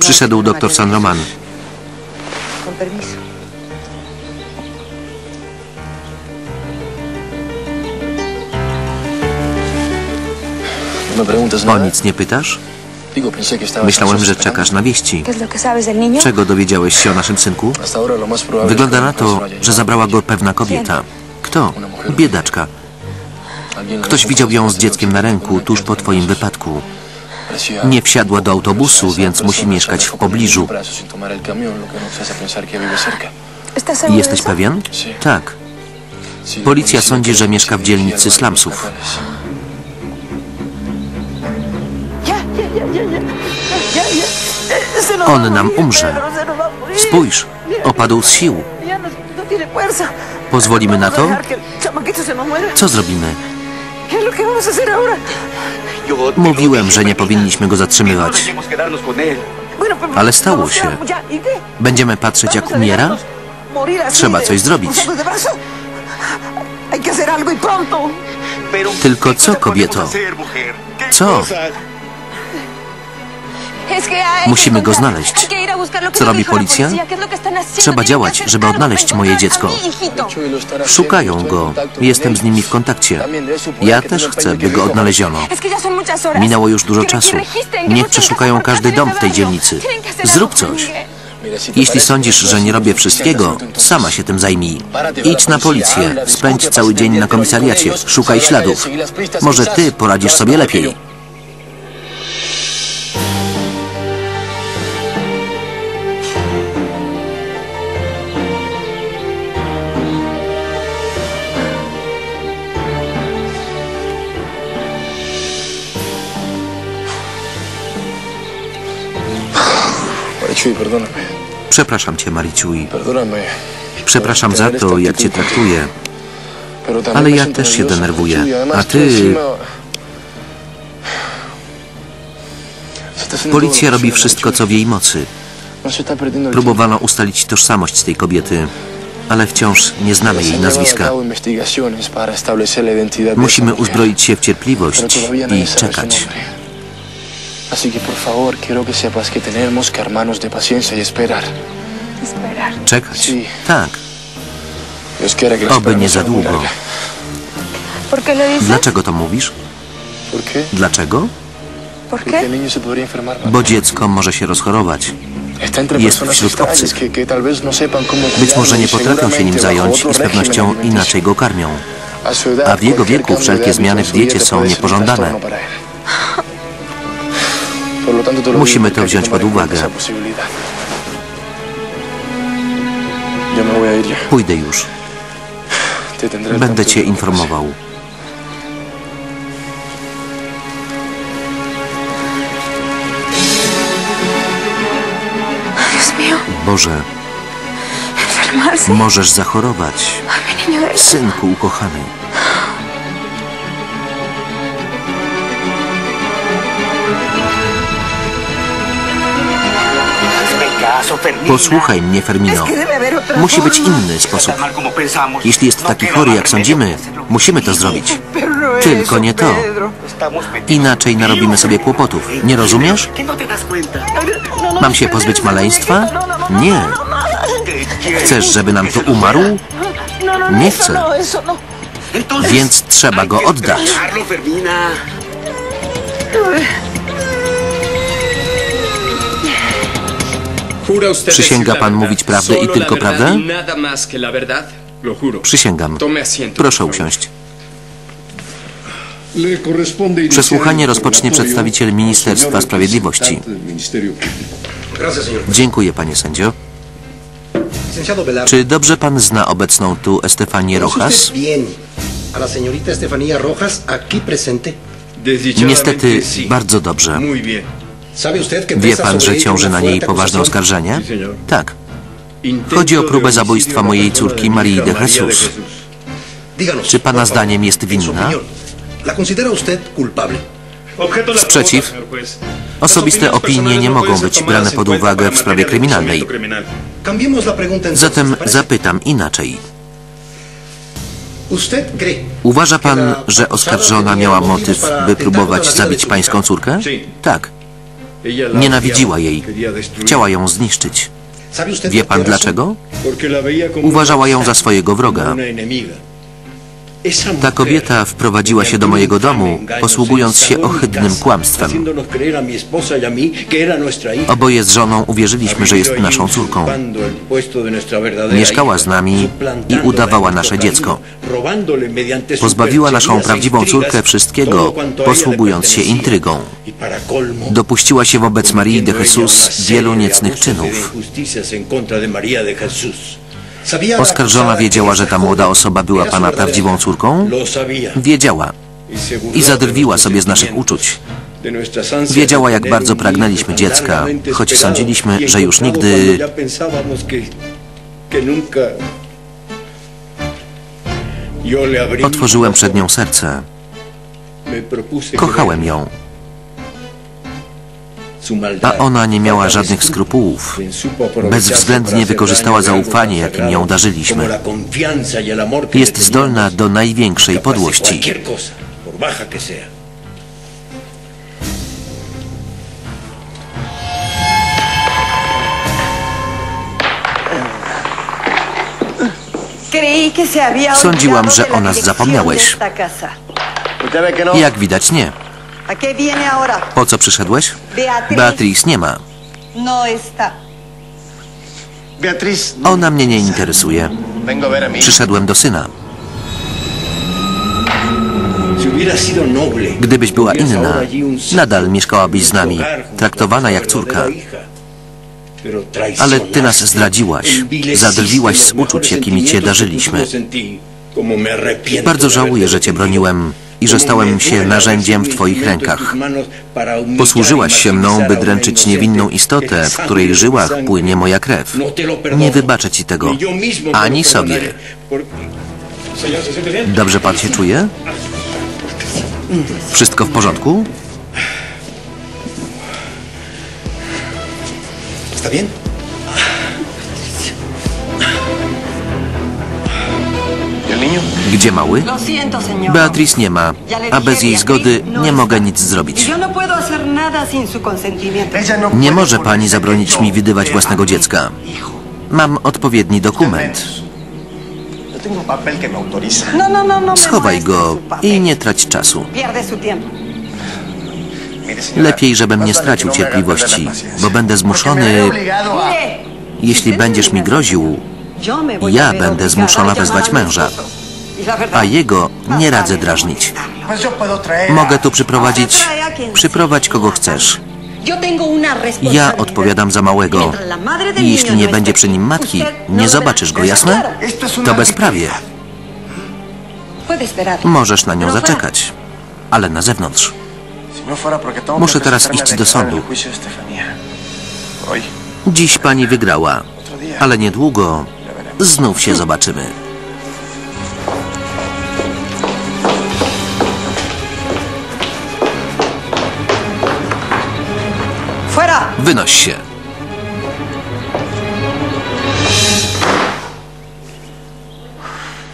Przyszedł doktor San Roman. No O nic nie pytasz? Myślałem, że czekasz na wieści. Czego dowiedziałeś się o naszym synku? Wygląda na no to, że zabrała go pewna kobieta. Kto? Biedaczka. Ktoś widział ją z dzieckiem na ręku tuż po twoim wypadku. Nie wsiadła do autobusu, więc musi mieszkać w pobliżu. brazo sin tomar el camión, lo que nos hace pensar que vive cerca. ¿Estás seguro de Jesteś pewien? Tak. Policja sądzi, że mieszka w dzielnicy slumsów. On nam umrze. Spójrz, opadł z sił. No, no. Pozwolimy na to? Co zrobimy? Mówiłem, że nie powinniśmy go zatrzymywać. Ale stało się. Będziemy patrzeć, jak umiera? Trzeba coś zrobić. Tylko co, kobieto? Co? Musimy go znaleźć. Co robi policja? Trzeba działać, żeby odnaleźć moje dziecko. Szukają go. Jestem z nimi w kontakcie. Ja też chcę, by go odnaleziono. Minęło już dużo czasu. Niech busquen przeszukają każdy dom w tej dzielnicy. Zrób coś. Jeśli sądzisz, że nie robię wszystkiego, sama się tym zajmij. Idź na policję, spędź cały dzień na komisariacie, szukaj śladów. Może ty poradzisz sobie lepiej. Przepraszam cię. Perdóname. Przepraszam za to, jak cię traktuję. Ale ja też się denerwuję. A ty... Policja robi wszystko, co w jej mocy. No Próbowano ustalić tożsamość tej kobiety, ale wciąż nie znamy jej nazwiska. Musimy uzbroić się w cierpliwość i czekać. Así que por favor, quiero que sepas que tenemos que armarnos de paciencia y esperar. Esperar. Czekać? Sí. Tak. Dios quiera que la Oby nie za długo. larga. ¿Por qué lo dices? Dlaczego to mówisz? ¿Por qué? Dlaczego? Bo dziecko może się rozchorować. Jest wśród obcych. no Być może y nie potrafią się nim zająć i z pewnością inaczej go karmią. A w jego wieku wszelkie zmiany w diecie są niepożądane. Musimy to wziąć pod uwagę. Pójdę już. Będę cię informował. Boże, możesz zachorować. Synku ukochany. Posłuchaj mnie, Fermino. Musi być inny sposób. Jeśli jest taki chory, jak sądzimy, musimy to zrobić. No Tylko nie to. Inaczej narobimy sobie kłopotów. Nie rozumiesz? Mam się pozbyć maleństwa? Nie. Chcesz, żeby nam tu umarł? No, no, no, Nie chcę. no, no. Więc trzeba go oddać. Przysięga pan mówić prawdę i tylko prawdę? Przysięgam. Proszę usiąść. Przesłuchanie rozpocznie przedstawiciel Ministerstwa Sprawiedliwości. Dziękuję, panie sędzio. Czy dobrze pan zna obecną tu Estefanię Rojas? Niestety, bardzo dobrze. ¿Sabe usted que Wie pan, że ciąży na niej poważne oskarżenie? Tak. Chodzi o próbę zabójstwa mojej córki Marii de Jesus. Czy pana zdaniem jest winna? opinión, ¿La considera usted culpable? Sprzeciw. Osobiste opinie nie mogą być brane pod uwagę w sprawie kryminalnej. Zatem zapytam inaczej. ¿Usted cree Uważa pan, że oskarżona miała motyw, by próbować zabić pańską córkę? Tak. Nienawidziła jej. Chciała ją zniszczyć. ¿Sabe usted Wie pan dlaczego? Uważała ją za swojego wroga. Ta kobieta wprowadziła się do mojego domu, posługując się ohydnym kłamstwem. Oboje z żoną uwierzyliśmy, że jest naszą córką. Mieszkała z nami i udawała nasze dziecko. Pozbawiła naszą prawdziwą córkę wszystkiego, posługując się intrygą. Dopuściła się wobec Marii de Jesus wielu niecnych czynów. Oskarżona wiedziała, że ta młoda osoba była pana prawdziwą córką? Wiedziała i zadrwiła sobie z naszych uczuć. Wiedziała, jak bardzo pragnęliśmy dziecka, choć sądziliśmy, że już nigdy... Otworzyłem przed nią serce. Kochałem ją, a ona nie miała żadnych skrupułów. Bezwzględnie wykorzystała zaufanie, jakim ją darzyliśmy. Jest zdolna do największej podłości. Sądziłam, że o nas zapomniałeś. casa. Jak widać, nie. Po co przyszedłeś? Beatriz. Beatrice nie ma. No Ona mnie nie interesuje. Przyszedłem do syna. Gdybyś była inna, nadal mieszkałabyś z nami, traktowana jak córka. Ale ty nas zdradziłaś, zadrwiłaś z uczuć, jakimi cię darzyliśmy. Bardzo żałuję, że cię broniłem i że stałem się narzędziem w twoich rękach. Posłużyłaś się mną, by dręczyć niewinną istotę, w której żyłach płynie moja krew. Nie wybaczę ci tego. Ani sobie. Dobrze pan się czuje? Wszystko w porządku? ¿Está bien? Gdzie mały? Beatrice nie ma, a bez jej zgody nie mogę nic Y zrobić. yo no no Nie może pani zabronić mi widywać własnego dziecka. Mam odpowiedni dokument. No, no, no, no. Schowaj go i nie trać czasu. Lepiej, żebym nie stracił no cierpliwości, bo będę zmuszony, jeśli będziesz mi groził, Ja będę zmuszona wezwać męża. A jego nie radzę drażnić. Mogę tu przyprowadzić, przyprowadź kogo chcesz. Ja odpowiadam za małego. I jeśli nie no będzie przy nim matki, no nie zobaczysz go, jasne? To bezprawie. Możesz na nią fuera. zaczekać. Ale na zewnątrz. No Muszę teraz iść do sądu. Dziś pani wygrała, ale niedługo znów się zobaczymy. Wynoś się.